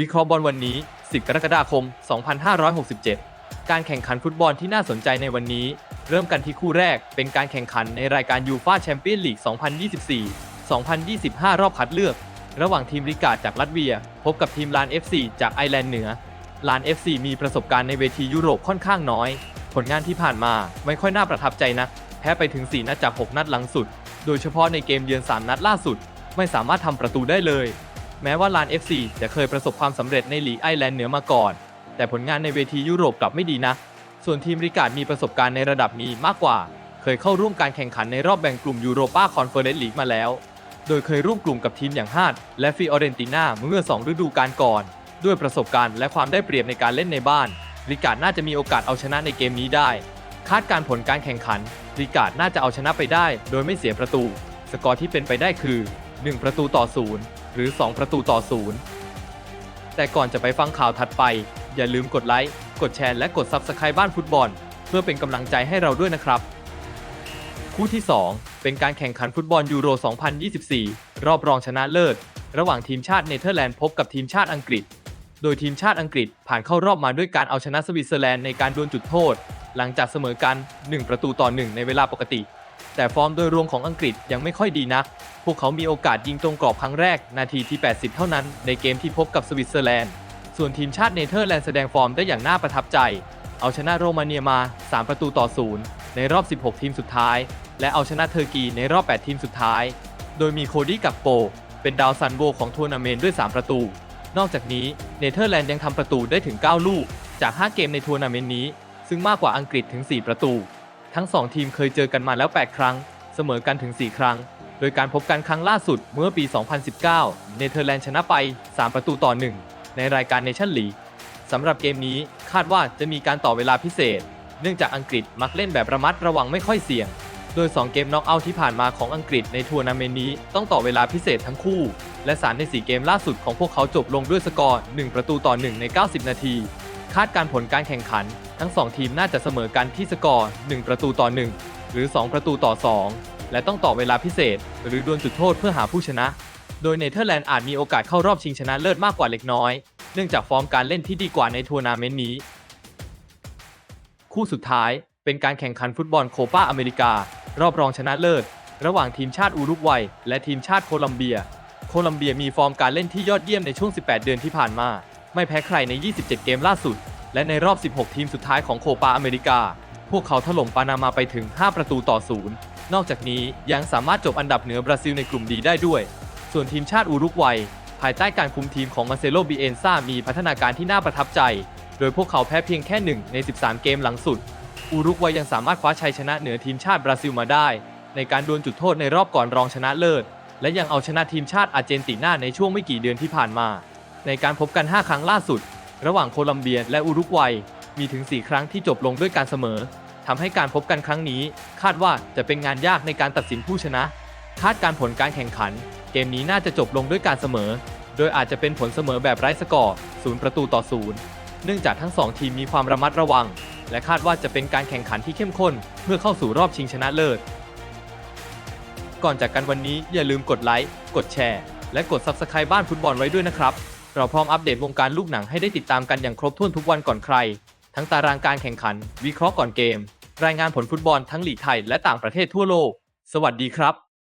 วิเคราะห์บอลวันนี้ 10 กรกฎาคม 2567 การแข่งขันฟุตบอลที่น่าสนใจในวันนี้ เริ่มกันที่คู่แรก เป็นการแข่งขันในรายการยูฟาแชมเปี้ยนลีก 2024 2025 รอบคัดเลือก ระหว่างทีมริกาจากลัตเวีย พบกับทีมลาน FC จากไอร์แลนด์เหนือ ลาน FC มีประสบการณ์ในเวทียุโรปค่อนข้างน้อย ผลงานที่ผ่านมาไม่ค่อยน่าประทับใจนะแพ้ไปถึง 4 นัดจาก 6 นัดหลังสุด โดยเฉพาะในเกมเยือน 3 นัดล่าสุด ไม่สามารถทำประตูได้เลย แม้ว่าลาน FC จะเคยประสบความสำเร็จในลีกไอแลนด์เหนือมาก่อน แต่ผลงานในเวทียุโรปกลับไม่ดีนะ ส่วนทีมริกาดมีประสบการณ์ในระดับนี้มากกว่า เคยเข้าร่วมการแข่งขันในรอบแบ่งกลุ่มยูโรปาคอนเฟอเรนซ์ลีกมาแล้ว โดยเคยร่วมกลุ่มกับทีมอย่างฮาดและฟิออเรนติน่าเมื่อ 2 ฤดูกาลก่อน ด้วยประสบการณ์และความได้เปรียบในการเล่นในบ้าน ริกาดน่าจะมีโอกาสเอาชนะในเกมนี้ได้ คาดการผลการแข่งขัน ริกาดน่าจะเอาชนะไปได้ โดยไม่เสียประตู สกอร์ที่เป็นไปได้คือ 1 ประตูต่อ0 หรือ 2 ประตูต่อ0แต่ก่อนจะไปฟังข่าวถัดไป อย่าลืมกดไลค์ กดแชร์และกด Subscribe บ้านฟุตบอล เพื่อเป็นกำลังใจให้เราด้วยนะครับ คู่ที่ 2 เป็นการแข่งขันฟุตบอลยูโร 2024 รอบรองชนะเลิศ ระหว่างทีมชาติเนเธอร์แลนด์พบกับทีมชาติอังกฤษ โดยทีมชาติอังกฤษผ่านเข้ารอบมาด้วยการเอาชนะสวิตเซอร์แลนด์ในการดวลจุดโทษ หลังจากเสมอกัน 1 ประตูต่อ 1 ในเวลาปกติ แต่ฟอร์มโดยรวมของอังกฤษยังไม่ค่อยดีนัก พวกเขามีโอกาสยิงตรงกรอบครั้งแรก นาทีที่ 80 เท่านั้นในเกมที่พบกับสวิตเซอร์แลนด์ ส่วนทีมชาติเนเธอร์แลนด์แสดงฟอร์มได้อย่างน่าประทับใจ เอาชนะโรมาเนียมา 3 ประตูต่อ0ในรอบ 16 ทีมสุดท้าย และเอาชนะเทอร์กีในรอบ 8 ทีมสุดท้าย โดยมีโคดี้กักโป เป็นดาวซันโวของทัวร์นาเมนต์ด้วย 3 ประตู นอกจากนี้เนเธอร์แลนด์ยังทำประตูได้ถึง 9 ลูก จาก 5 เกมในทัวร์นาเมนต์นี้ ซึ่งมากกว่าอังกฤษถึง 4 ประตู ทั้ง 2 ทีมเคยเจอกันมาแล้ว 8 ครั้ง เสมอกันถึง 4 ครั้ง โดยการพบกันครั้งล่าสุดเมื่อปี 2019 เนเธอร์แลนด์ชนะไป 3 ประตูต่อ 1 ในรายการเนชั่นลีกสำหรับเกมนี้คาดว่าจะมีการต่อเวลาพิเศษ เนื่องจากอังกฤษมักเล่นแบบระมัดระวังไม่ค่อยเสี่ยง โดย 2 เกมน็อกเอาท์ที่ผ่านมาของอังกฤษในทัวร์นาเมนต์นี้ต้องต่อเวลาพิเศษทั้งคู่ และสารใน 4 เกมล่าสุดของพวกเขาจบลงด้วยสกอร์ 1 ประตูต่อ 1 ใน 90 นาที คาดการผลการแข่งขัน ทั้ง 2 ทีมน่าจะเสมอกันที่สกอร์ 1 ประตูต่อ 1 หรือ 2 ประตูต่อ 2 และต้องต่อเวลาพิเศษ หรือดวลจุดโทษเพื่อหาผู้ชนะ โดยเนเธอร์แลนด์อาจมีโอกาสเข้ารอบชิงชนะเลิศมากกว่าเล็กน้อย เนื่องจากฟอร์มการเล่นที่ดีกว่าในทัวร์นาเมนต์นี้ คู่สุดท้ายเป็นการแข่งขันฟุตบอลโคปาอเมริกา รอบรองชนะเลิศ ระหว่างทีมชาติอุรุกวัย และทีมชาติโคลัมเบีย โคลัมเบียมีฟอร์มการเล่นที่ยอดเยี่ยมในช่วง 18 เดือนที่ผ่านมา ไม่แพ้ใครใน 27 เกมล่าสุด และในรอบ 16 ทีมสุดท้ายของโคปาอเมริกา พวกเขาถล่มปานามาไปถึง 5 ประตูต่อศูนย์นอกจากนี้ยังสามารถจบอันดับเหนือบราซิลในกลุ่มดีได้ด้วย ส่วนทีมชาติอุรุกวัย ภายใต้การคุมทีมของมาเซโลบิเอนซ่ามีพัฒนาการที่น่าประทับใจ โดยพวกเขาแพ้เพียงแค่ 1 ใน 13 เกมหลังสุด อุรุกวัยยังสามารถคว้าชัยชนะเหนือทีมชาติบราซิลมาได้ ในการดวลจุดโทษในรอบก่อนรองชนะเลิศ และยังเอาชนะทีมชาติอาร์เจนตินาในช่วงไม่กี่เดือนที่ผ่านมา ในการพบกัน 5 ครั้งล่าสุด ระหว่างโคลัมเบียและอุรุกวัย มีถึง 4 ครั้งที่จบลงด้วยการเสมอทำให้การพบกันครั้งนี้ คาดว่าจะเป็นงานยากในการตัดสินผู้ชนะ คาดการผลการแข่งขัน เกมนี้น่าจะจบลงด้วยการเสมอ โดยอาจจะเป็นผลเสมอแบบไร้สกอร์ศูนย์ประตูต่อศูนย์เนื่องจากทั้งสองทีมมีความระมัดระวัง และคาดว่าจะเป็นการแข่งขันที่เข้มข้นเพื่อเข้าสู่รอบชิงชนะเลิศ ก่อนจากกันวันนี้อย่าลืมกดไลค์ กดแชร์ และกด Subscribe บ้านฟุตบอลไว้ด้วยนะครับ เราพร้อมอัปเดตวงการลูกหนังให้ได้ติดตามกันอย่างครบถ้วนทุกวันก่อนใคร ทั้งตารางการแข่งขัน วิเคราะห์ก่อนเกม รายงานผลฟุตบอลทั้งหลีกไทยและต่างประเทศทั่วโลก สวัสดีครับ